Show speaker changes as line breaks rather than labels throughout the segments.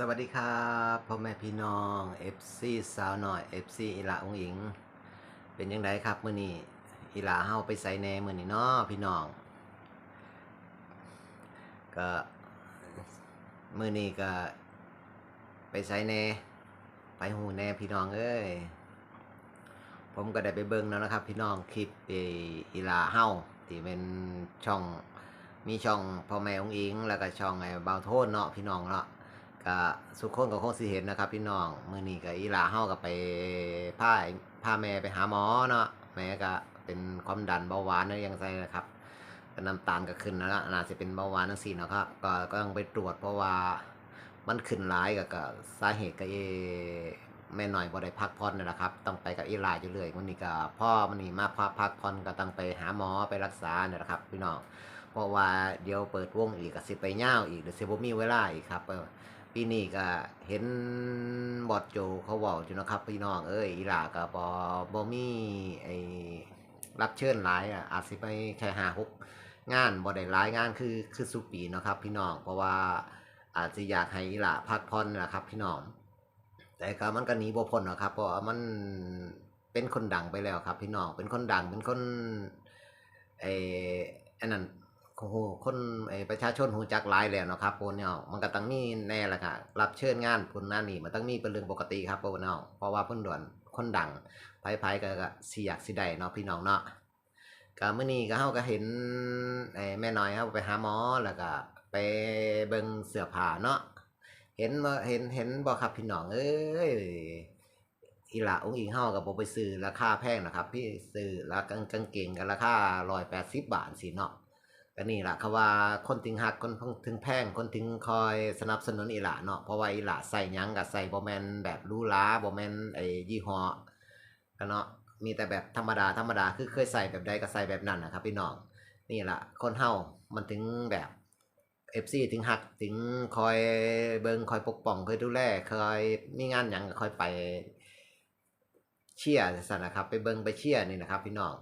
สวัสดีครับพ่อแม่พี่น้อง FC สาวหน่อย FC อีหลาองอิง เป็นยังไงครับมื้อนี้อีหลาเฮาไปใส่แน่มื้อนี้เนาะพี่น้อง ก็มื้อนี้ก็ ไปใส่แน่ไปหูแน่พี่น้องเอ้ยผมก็ได้ไปเบิ่งแล้วนะครับ พี่น้องคลิปไออีหลาเฮาที่เป็นช่องมีช่องพ่อแม่องอิง แล้วก็ช่องไอ้เบาโทนเนาะพี่น้องเนาะ ก็สุขคนก็คงสิเห็นนะครับ พี่น้องมื้อนี้ก็อีหลาเฮาก็ไปพาพาแม่ไปหาหมอเนาะแม่ก็เป็นความดันเบาหวานอะย่างไรนะครับก็น้ำตาลก็ขึ้นแล้วนะน่าจะเป็นเบาหวานจังซี่เนาะครับก็ก็ต้องไปตรวจเพราะว่ามันขึ้นหลายก็ก็สาเหตุก็เอแม่หน่อยบ่ได้พักผ่อนนี่แหละครับ ต้องไปกับอีลาอยู่เรื่อยมื้อนี้ก็พ่อมันนี่มาพักพักผ่อนก็ต้องไปหาหมอไปรักษาเนี่ยนะครับ พี่น้องเพราะว่าเดี๋ยวเปิดวงอีกก็สิไปยาอีกเดี๋ยวสิบ่มีเวลาอีกครับเปีนี้ก็เห็นบอดโจเขาเว้าอยู่นะครับพี่น้องเอ้ยอีหลาก็บ่บ่มีไอรับเชิญหลายอะอาจสิไปแค่5 6งานบ่ได้หลายงานคือคือสุปีนะครับ พี่น้องเพราะว่าอาจจะอยากให้อีหลาพักผ่อนนะครับ พี่น้องแต่ก็มันก็หนีบ่พ้นหรอครับ เพราะว่ามันเป็นคนดังไปแล้วครับ พี่น้องเป็นคนดังเป็นคนไออันนั้น โอ้โหคนไอประชาชนหูจักหลายแล้วเนาะครับพวกเนาะมันก็ต้องมีแน่ละค่ะรับเชิญงานพุ่นนั่นนี่มันต้องมีเป็นเรื่องปกติครับพวกเนาะเพราะว่าเพิ่นด่วนคนดังไผๆก็ก็สิอยากสิได้เนาะพี่น้องเนาะก็เมื้อนี้ก็เฮาก็เห็นไอแม่น้อยเฮาไปหาหมอแล้วก็ไปเบิ่งเสื้อผ้าเนาะเห็นบ่เห็นเห็นบ่ครับพี่น้องเอ้ยอีหล่าองค์อิงเฮาก็บ่ไปซื้อราคาแพงนะครับ พี่ซื้อแล้วกางกางเกงก็ราคา180บาทสิเนาะ ก็นี่แหละคือว่าคนถึงหักคนถึงแพงคนถึงคอยสนับสนุนอีหล่าเนาะเพราะว่าอีหล่าใส่ยังกับใส่บ่แมนแบบรูหราบ่แมนไอ้ยี่ห้อก็เนาะมีแต่แบบธรรมดาธรรมดาคือเคยใส่แบบใดก็ใส่แบบนั้นนะครับพี่น้องนี่แหละคนเฮามันถึงแบบ FC ถึงหักถึงคอยเบิงคอยปกป้องคอยดูแลคอยมีงานยังก็คอยไปเชียร์สันนะครับ ไปเบิงไปเชียร์นี่นะครับ พี่น้อง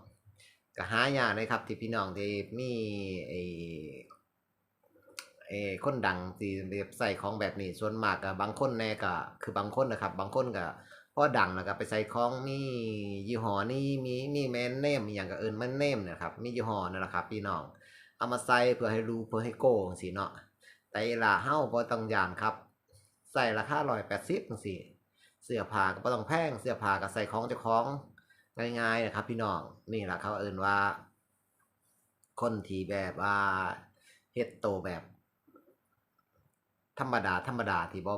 ก็หายากเลยครับ ที่พี่น้องที่มีไอ้ไอ้คนดังที่แบบใส่ของแบบนี้ส่วนมากก็บบางคนแน่ก็คือบางคนนะครับ บางคนก็พอดังแล้วก็ไปใส่ของมียี่ห้อนี้มีมีแมนเนมอย่างก็เอิ้นมันเนมนะครับ มียี่ห้อนั่นแหละครับ พี่น้องเอามาใส่เพื่อให้รู้เพื่อให้โกงซี่เนาะแต่ละเฮาบ่ต้องย่านครับ ใส่ราคา180จังซี่เสื้อผ้าก็บ่ต้องแพงเสื้อผ้าก็ใส่ของเจ้าของ ง่ายๆนะครับ พี่น้องนี่แหละเขาเอิ้นว่า คนที่แบบว่าเฮ็ดโตแบบ ธรรมดา ธรรมดาที่บ่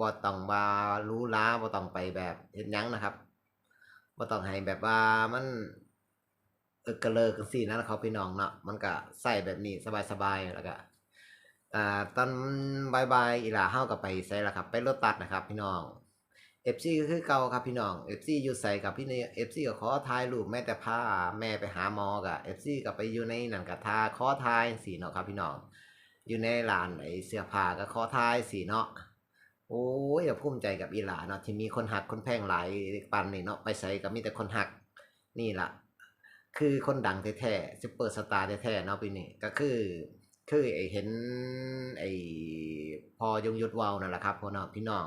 บ่ต้องว่ารู้ล้าบ่ต้องไปแบบเฮ็ดยั้งนะครับบ่ต้องให้แบบว่ามันเอกระเลิกจังซี่นะครับพี่น้องเนาะมันก็ใส่แบบนี้สบายๆแล้วก็อ่าตอนบายๆอีหล่าเฮาก็ไปไสล่ะครับ ไปรถตัดนะครับ พี่น้อง FC ก็คือเก่าครับพี่น้อง FC อยู่ใส่กับพี่นี่ FC ก็ขอถ่ายรูปแม่แต่พาแม่ไปหาหมอกับ FC ก็ไปอยู่ในหนั่นก็ทาขอถ่ายสีเนาะครับพี่น้อง อยู่ในร้านไอเสื้อผ้าก็ขอถ่ายสีเนาะโอ้ยอย่าภูมิใจกับอีหลาเนาะที่มีคนหักคนแพงหลายปันนี่เนาะไปใส่ก็มีแต่คนหักนี่ล่ะ คือคนดังแท้ๆซุปเปอร์สตาร์แท้ๆเนาะพี่นี่ก็คือ คือไอเห็นไอพอยงยุทธเวาวนั่นแหละครับพ่อน้องพี่น้อง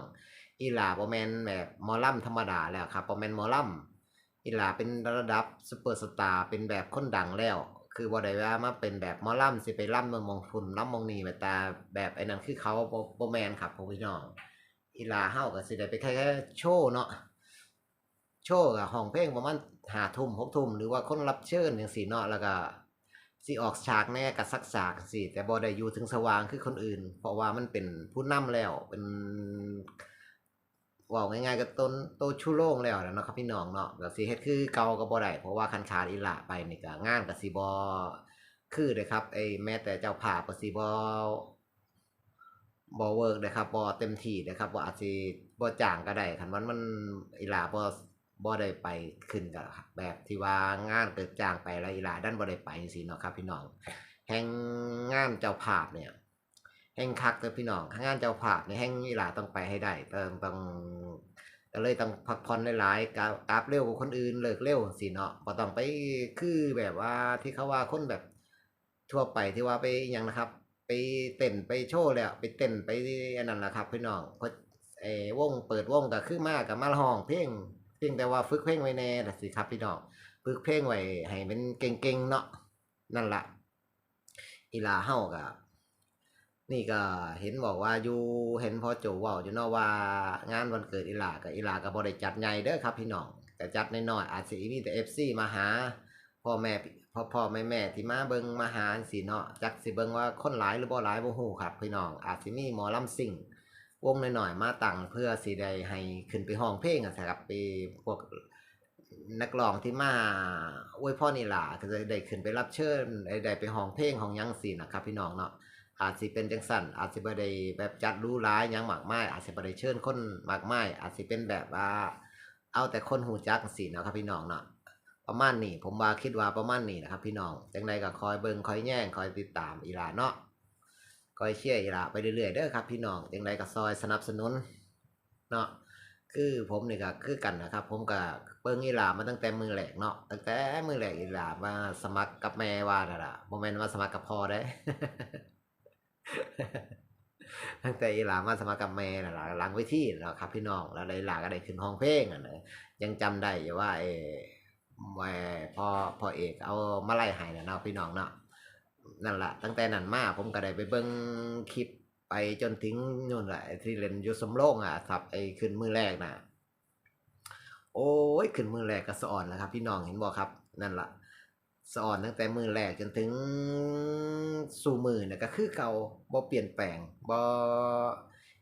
อีหลาบ่แมนแบบมอลำธรรมดาแล้วครับบ่แมนมอลำอีหลาเป็นระดับซุปเปอร์สตาร์เป็นแบบคนดังแล้ว คือบ่ได้ว่ามาเป็นแบบมอลำสิไปล่ำเมืองมองทุนล่ำมองนีแบบตาแบบไอ้นั้นคือเขาบ่บ่แมนครับพี่น้องอีหลาเฮาก็สิได้ไปแค่โชว์เนาะโชว์กับห้องเพลงประมาณ5ทุ่ม6ทุ่มหรือว่าคนรับเชิญจังซี่เนาะแล้วก็สิออกฉากแน่กับสักฉากสิแต่บ่ได้อยู่ถึงสว่างคือคนอื่น เพราะว่ามันเป็นผู้นำแล้วเป็น ว้าง่ายๆก็ต้นโตชูโล่งแล้วนะครับพี่น้องเนาะก็สิเฮ็ดคือเก่าก็บ่ได้เพราะว่าคันขาดอีหลาไปนี่ก็งานก็สิบ่คือเด้ครับไอ้แม้แต่เจ้าภาก็สิบ่บ่เวิร์กเด้ครับบ่เต็มที่เด้ครับบ่อาจสิบ่จ้างก็ได้คันมันมันอีหลาบ่บ่ได้ไปขึ้นก็แบบที่ว่างานเกิดจ้างไปแล้วอีหลาดันบ่ได้ไปจังซี่เนาะครับ พี่น้องแห่งงานเจ้าภาพเนี่ย แห่งคักเลยพี่น้องข้างงานเจ้าภาพในแห่งอีหล่าต้องไปให้ได้เต้องต้องก็เลยต้องพักผ่อนหลายๆกราบเร็วกว่าคนอื่นเลิกเร็วสิเนาะบ่ต้องไปคือแบบว่าที่เขาว่าคนแบบทั่วไปที่ว่าไปยังนะครับ ไปเต้นไปโชว์แล้วไปเต้นไปอันนั้นแหละครับพี่น้องเพราะไอ้วงเปิดวงก็คือมากกับมาห้องเพลงเพียงแต่ว่าฝึกเพลงไว้แน่ละสิครับพี่น้องฝึกเพลงไว้ให้เป็นเก่งๆเนาะนั่นละอีลาเฮาก็ นี่ก็เห็นบอกว่าอยู่เห็นพ่อโจว้าอยู่เนาะว่างานวันเกิดอีหลากับอีหลาก็บ่ได้จัดใหญ่เด้อครับพี่น้องแต่จัดน้อยๆอาจสิมีแต่ FC มาหาพ่อแม่พ่อพ่อแม่แม่ที่มาเบิงมาหาสิเนาะจักสิเบิงว่าคนหลายหรือบ่หลายบ่ฮู้ครับพี่น้องอาจสิมีหมอลำซิ่งวงน้อยๆมาตั้งเพื่อสิได้ให้ขึ้นไปห้องเพลงอะครับไปพวกนักร้องที่มาอวยพรนี่ล่ะก็จะได้ขึ้นไปรับเชิญได้ไปห้องเพลงของยังสินะครับพี่น้องเนาะ อาจสิเป็นจังซั่นอาจสิบได้แบบจัดรู้หลายยังหมากไมายอาจสิบได้เชิญคนหมากไมายอาจสิเป็นแบบว่า เอาแต่คนหูจักสินะครับพี่น้องเนาะประมาณนี้ผมว่าคิดว่าประมาณนี้นะครับ พี่น้องจังใดก็คอยเบิงคอยแย่งคอยติดตามอีหลาเนาะคอยเชียร์อีหลาไปเรื่อยๆเด้อครับ พี่น้องจังใดก็ซอยสนับสนุนเนาะคือผมนี่ก็คือกันนะครับ ผมก็เบิงอีหลามาตั้งแต่มือแรกเนาะตั้งแต่มือแรกอีหลามาสมัครกับแม่ว่านั่นล่ะบ่แม่นว่าสมัครกับพ่อได้ ตั้งแต่อีหลามาสมัครกับแม่นั่นล่ะหลังเวทีเนาครับพี่น้องแล้วอีหลาก็ได้ขึ้นห้องเพลงอะนะยังจำได้อยู่ว่าเอแม่พอพอเอกเอามาไล่ให้นะเนาะพี่น้องเนาะนั่นแหละตั้งแต่นั้นมาผมก็ได้ไปเบิ่งคลิปไปจนถึงนู่นแหละที่เล่นยูสมโรงอะครับไอ้ขึ้นมือแรกนะโอ้ยขึ้นมือแรกก็สะอ่อนแล้วครับ พี่น้องเห็นบ่ครับ นั่นแหละ สะอ่อนตั้งแต่มือแรกจนถึงสู่มือเนี่ยก็คือเก่าบ่เปลี่ยนแปลงบ่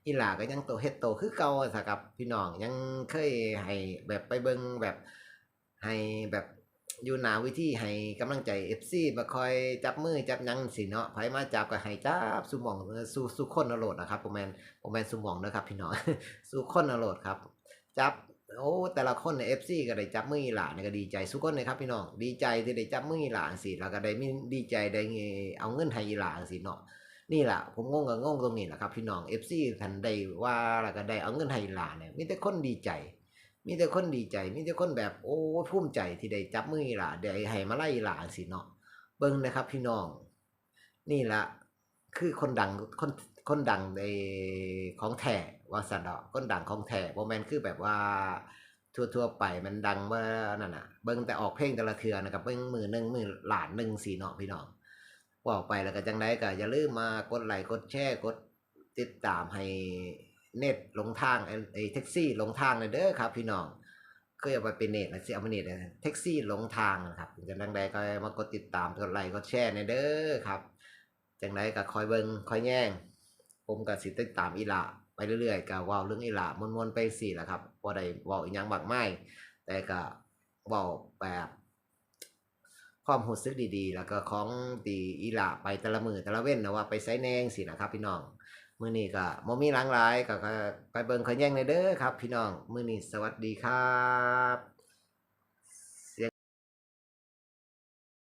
อีหลาก็ยังโตเฮ็ดโตคือเก่าสะครับพี่น้องยังเคยให้แบบไปเบิ่งแบบให้แบบอยู่หนาวิธีให้กำลังใจ FC มาคอยจับมือจับยังสิเนาะไผมาจับก็ให้จับสุหมองสู่สู่คนอโลดนะครับบ่แมนบ่แมนสุหมองนะครับ พี่น้องสู่คนอโลดครับ จับ โอ้แต่ละคนใน FC ก็ได้จับมืออีหลานี่ก็ดีใจสุคนเลยครับพี่น้องดีใจที่ได้จับมืออีหลาจังซี่แล้วก็ได้มีดีใจได้เอาเงินให้อีหลาจังซี่เนาะนี่แหละผมงงก็งงตรงนี้แหละครับพี่น้อง FC ท่านใดว่าแล้วก็ได้เอาเงินให้อีหลาเนี่ยมีแต่คนดีใจ มีแต่คนดีใจ มีแต่คนแบบโอ้ภูมิใจที่ได้จับมืออีหล่ะได้ให้มาไล่อีหล่ะสิเนาะเบิ่งนะครับพี่น้อง นี่ละคือคนดังคน คนดังในของแท้ว่าสันดอกคนดังของแท้บ่แมนคือแบบว่าทั่วๆไปมันดังว่านั่นน่ะ เบิ่งแต่ออกเพลงแต่ละเทือนะครับเบิ่งมือหนึ่งมือหลานหนึ่งสิเนาะพี่น้องบอกไปแล้วก็จังไดก็อย่าลืมมากดไลค์กดแชร์กดติดตามให้เน็ตลงทางไอ้ไอ้แท็กซี่ลงทางเลยเด้อครับ พี่น้องเคยเอาไปเป็นเน็ตนะสิเอามาเน็ตแท็กซี่ลงทางนะครับจังดังใดก็มากดติดตามกดไลค์กดแชร์ในเด้อครับจังใดก็คอยเบิ่งคอยแย่ง ผมก็สิติดตามอีหละไปเรื่อยๆก็เว้าเรื่องอีหละมวนๆไปสิล่ะครับบ่ได้ว้าอีหยังมากไมายแต่ก็เว้าแบบความรู้สึกดีๆ แล้วก็ของดีอีหละไปแต่ละมือแต่ละเว้นนะว่าไปไสแนงสินะครับ พี่น้องมือนี้ก็บ่มีหลังหลายก็ไปเบิ่งขอยแย่งในเด้อครับ พี่น้องมือนี้สวัสดีครับ